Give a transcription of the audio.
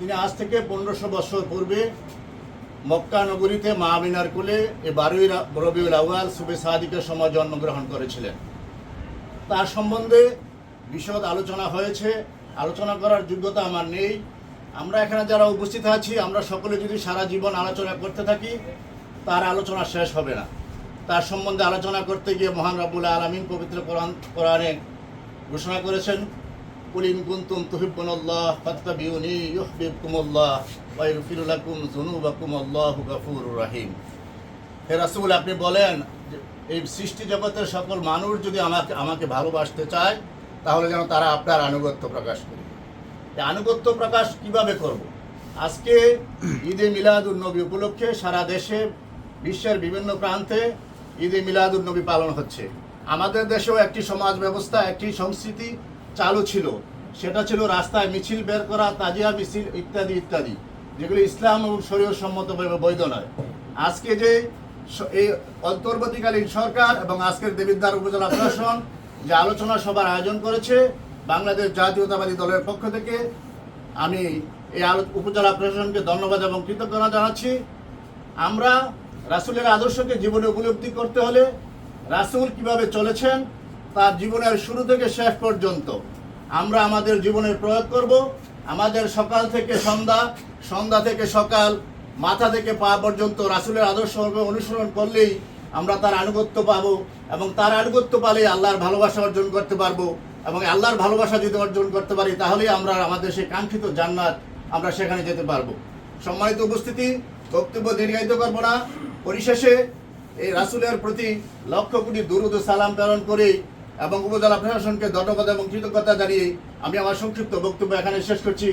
তিনি আজ থেকে পনেরোশো বছর পূর্বে মক্কা নগরীতে মা আমিনার কোলে এ বারোই রবিউল আউয়াল সুবে সাদিকের সময় জন্মগ্রহণ করেছিলেন। তার সম্বন্ধে বিশদ আলোচনা হয়েছে। আলোচনা করার যোগ্যতা আমার নেই। আমরা এখানে যারা উপস্থিত আছি, আমরা সকলে যদি সারা জীবন আলোচনা করতে থাকি, তার আলোচনা শেষ হবে না। তার সম্বন্ধে আলোচনা করতে গিয়ে মহান রাবুল আলমিন পবিত্র কোরআন কোরআনে ঘোষণা করেছেন কুলিন কুন্তুম তুহিব্বুনাল্লাহ ফাত্তাবিউনি ইউহিব্বুকুমুল্লাহ ওয়া ইয়াগফিরু লাকুম যুনুবাকুম আল্লাহু গফুরুর রহিম হে রাসূল, আপনি বলেন এই সৃষ্টি জগতের সকল মানুষ যদি আমাকে আমাকে ভালোবাসতে চায়, তাহলে যেন তারা আপনার আনুগত্য প্রকাশ করে এই আনুগত্য প্রকাশ কীভাবে করব? আজকে ঈদে মিলাদুল নবী উপলক্ষে সারা দেশে, বিশ্বের বিভিন্ন প্রান্তে ঈদে মিলাদুল নবী পালন হচ্ছে। আমাদের দেশেও একটি সমাজ ব্যবস্থা, একটি সংস্কৃতি চালু ছিল। সেটা ছিল রাস্তায় মিছিল বের করা, তাজিয়া মিছিল ইত্যাদি ইত্যাদি, যেগুলো ইসলাম এবং শরীয় সম্মতভাবে বৈধ নয়। আজকে যে এই অন্তর্বর্তীকালীন সরকার এবং আজকের দেবিদ্বার উপজেলা প্রশাসন যে আলোচনা সভার আয়োজন করেছে বাংলাদেশ জাতীয়তাবাদী দলের পক্ষ থেকে, আমি এই উপজেলা প্রশাসনকে ধন্যবাদ এবং কৃতজ্ঞতা জানাচ্ছি। আমরা রাসূলের আদর্শকে জীবনে উপলব্ধি করতে হলে রাসূল কীভাবে চলেছেন তার জীবনের শুরু থেকে শেষ পর্যন্ত। আমরা আমাদের জীবনের প্রয়োগ করব। আমাদের সকাল থেকে সন্ধ্যা সন্ধ্যা থেকে সকাল, মাথা থেকে পা পর্যন্ত রাসূলের আদর্শ অনুসরণ করলেই আমরা তার আনুগত্য পাব এবং তার আনুগত্য পালে আল্লাহর ভালোবাসা অর্জন করতে পারব এবং আল্লাহর ভালোবাসা যদি অর্জন করতে পারি, তাহলেই আমরা আমাদের সেই কাঙ্ক্ষিত জান্নাত আমরা সেখানে যেতে পারব। সম্মানিত উপস্থিতি, বক্তব্য দীর্ঘায়িত করব না। পরিশেষে এই রাসূলের প্রতি লক্ষ কোটি দুরুদ সালাম প্রেরণ করে এবং উপজেলা প্রশাসনকে ধন্যবাদ এবং কৃতজ্ঞতা জানিয়ে আমি আমার সংক্ষিপ্ত বক্তব্য এখানে শেষ করছি।